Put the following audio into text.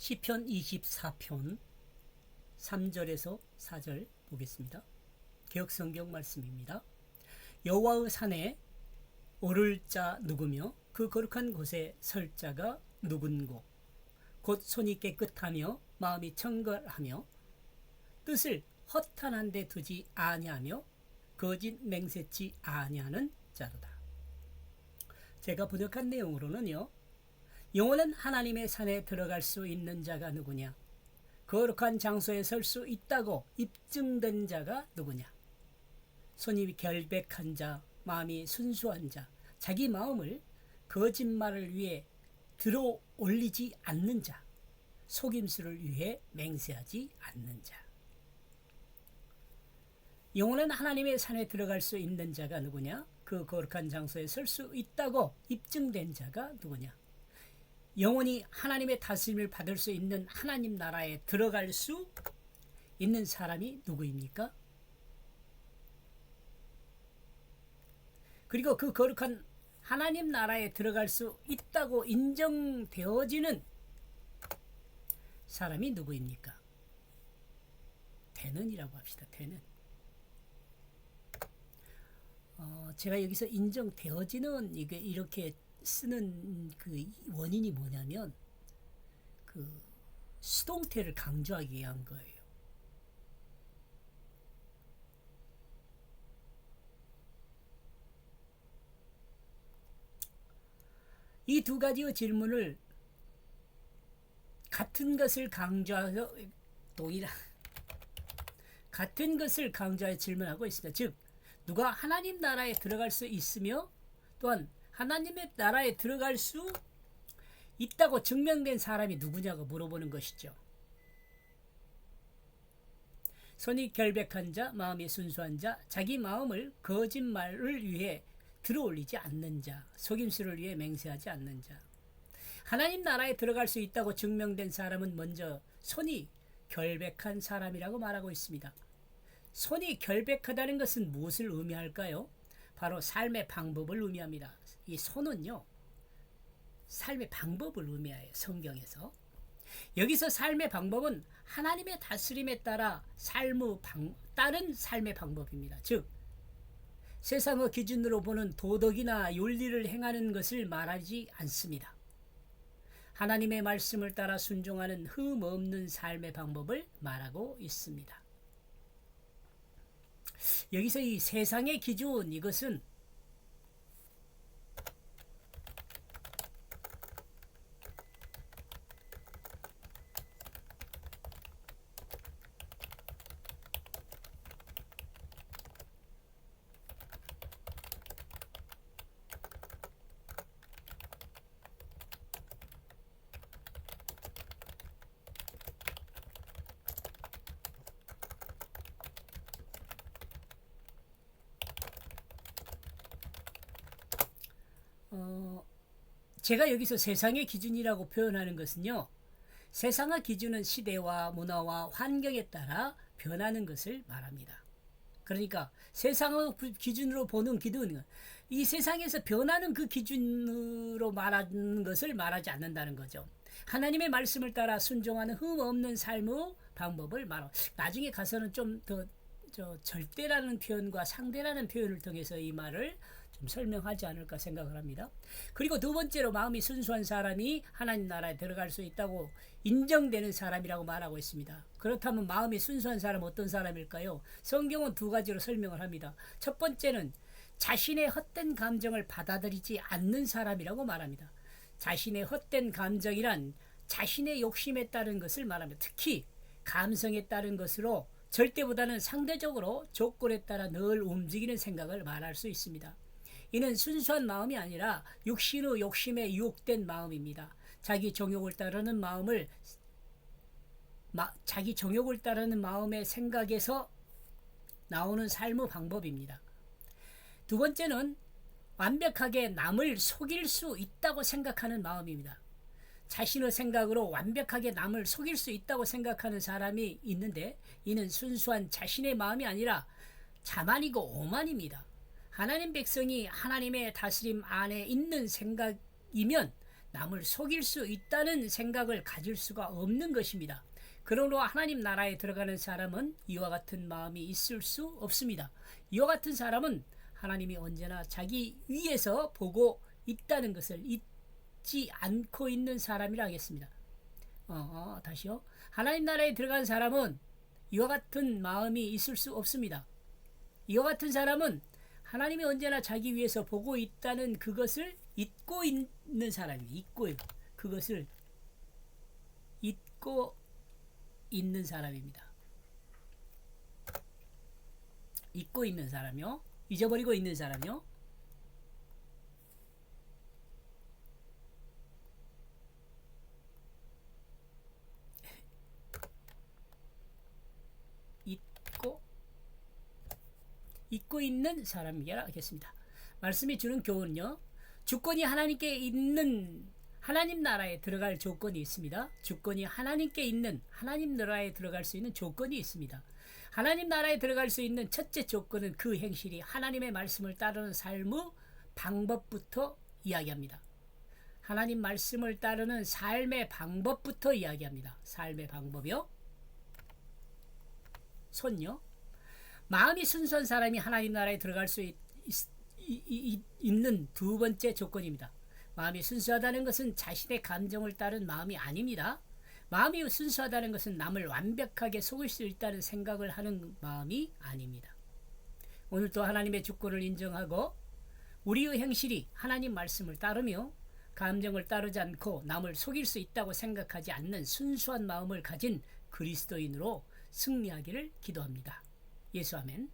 시편 24편 3절에서 4절 보겠습니다. 개혁 성경 말씀입니다. 여호와의 산에 오를 자 누구며 그 거룩한 곳에 설 자가 누군고 곧 손이 깨끗하며 마음이 청결하며 뜻을 허탄한 데 두지 아니하며 거짓 맹세치 아니하는 자로다. 제가 번역한 내용으로는요. 영원한 하나님의 산에 들어갈 수 있는 자가 누구냐? 거룩한 장소에 설 수 있다고 입증된 자가 누구냐? 손이 결백한 자, 마음이 순수한 자, 자기 마음을 거짓말을 위해 들어 올리지 않는 자, 속임수를 위해 맹세하지 않는 자. 영원한 하나님의 산에 들어갈 수 있는 자가 누구냐? 그 거룩한 장소에 설 수 있다고 입증된 자가 누구냐? 영원히 하나님의 다스림을 받을 수 있는 하나님 나라에 들어갈 수 있는 사람이 누구입니까? 그리고 그 거룩한 하나님 나라에 들어갈 수 있다고 인정되어지는 사람이 누구입니까? 되는이라고 합시다. 되는. 어, 제가 여기서 인정되어지는 이게 이렇게 쓰는 그 원인이 뭐냐면 그 수동태를 강조하기 위한 거예요. 이 두 가지의 질문을 같은 것을 강조해서 동일한 같은 것을 강조해 질문하고 있습니다. 즉 누가 하나님 나라에 들어갈 수 있으며 또한 하나님의 나라에 들어갈 수 있다고 증명된 사람이 누구냐고 물어보는 것이죠. 손이 결백한 자, 마음이 순수한 자, 자기 마음을 거짓말을 위해 들어올리지 않는 자, 속임수를 위해 맹세하지 않는 자. 하나님 나라에 들어갈 수 있다고 증명된 사람은 먼저 손이 결백한 사람이라고 말하고 있습니다. 손이 결백하다는 것은 무엇을 의미할까요? 바로 삶의 방법을 의미합니다. 이 손은요, 삶의 방법을 의미해요. 성경에서. 여기서 삶의 방법은 하나님의 다스림에 따라 삶의 방, 다른 삶의 방법입니다. 즉, 세상의 기준으로 보는 도덕이나 윤리를 행하는 것을 말하지 않습니다. 하나님의 말씀을 따라 순종하는 흠 없는 삶의 방법을 말하고 있습니다. 여기서 이 세상의 기준 이것은 어, 제가 여기서 세상의 기준이라고 표현하는 것은요. 세상의 기준은 시대와 문화와 환경에 따라 변하는 것을 말합니다. 그러니까 세상의 기준으로 보는 기준은 이 세상에서 변하는 그 기준으로 말하는 것을 말하지 않는다는 거죠. 하나님의 말씀을 따라 순종하는 흠 없는 삶의 방법을 말하. 나중에 가서는 좀 더 절대라는 표현과 상대라는 표현을 통해서 이 말을 좀 설명하지 않을까 생각을 합니다. 그리고 두 번째로 마음이 순수한 사람이 하나님 나라에 들어갈 수 있다고 인정되는 사람이라고 말하고 있습니다. 그렇다면 마음이 순수한 사람 어떤 사람일까요? 성경은 두 가지로 설명을 합니다. 첫 번째는 자신의 헛된 감정을 받아들이지 않는 사람이라고 말합니다. 자신의 헛된 감정이란 자신의 욕심에 따른 것을 말합니다. 특히 감성에 따른 것으로 절대보다는 상대적으로 조건에 따라 늘 움직이는 생각을 말할 수 있습니다. 이는 순수한 마음이 아니라 육신의 욕심에 유혹된 마음입니다. 자기 정욕을 따르는 마음을 마, 자기 정욕을 따르는 마음의 생각에서 나오는 삶의 방법입니다. 두 번째는 완벽하게 남을 속일 수 있다고 생각하는 마음입니다. 자신의 생각으로 완벽하게 남을 속일 수 있다고 생각하는 사람이 있는데 이는 순수한 자신의 마음이 아니라 자만이고 오만입니다. 하나님 백성이 하나님의 다스림 안에 있는 생각이면 남을 속일 수 있다는 생각을 가질 수가 없는 것입니다. 그러므로 하나님 나라에 들어가는 사람은 이와 같은 마음이 있을 수 없습니다. 이와 같은 사람은 하나님이 언제나 자기 위에서 보고 있다는 것을 잊 지 않고 있는 사람이라 하겠습니다. 어, 어, 다시요. 하나님 나라에 들어간 사람은 이와 같은 마음이 있을 수 없습니다. 이와 같은 사람은 하나님이 언제나 자기 위해서 보고 있다는 그것을 잊고 있는 사람이 잊고 그것을 잊고 있는 사람입니다. 잊고 있는 사람이요. 잊어버리고 있는 사람이요. 잊고 잊고 있는 사람이라 하겠습니다. 말씀이 주는 교훈은요. 주권이 하나님께 있는 하나님 나라에 들어갈 조건이 있습니다. 주권이 하나님께 있는 하나님 나라에 들어갈 수 있는 조건이 있습니다. 하나님 나라에 들어갈 수 있는 첫째 조건은 그 행실이 하나님의 말씀을 따르는 삶의 방법부터 이야기합니다. 하나님 말씀을 따르는 삶의 방법부터 이야기합니다. 삶의 방법이요. 손요. 마음이 순수한 사람이 하나님 나라에 들어갈 수 있, 있, 있, 있는 두 번째 조건입니다. 마음이 순수하다는 것은 자신의 감정을 따른 마음이 아닙니다. 마음이 순수하다는 것은 남을 완벽하게 속일 수 있다는 생각을 하는 마음이 아닙니다. 오늘도 하나님의 주권을 인정하고 우리의 행실이 하나님 말씀을 따르며 감정을 따르지 않고 남을 속일 수 있다고 생각하지 않는 순수한 마음을 가진 그리스도인으로 승리하기를 기도합니다. 예수 아멘.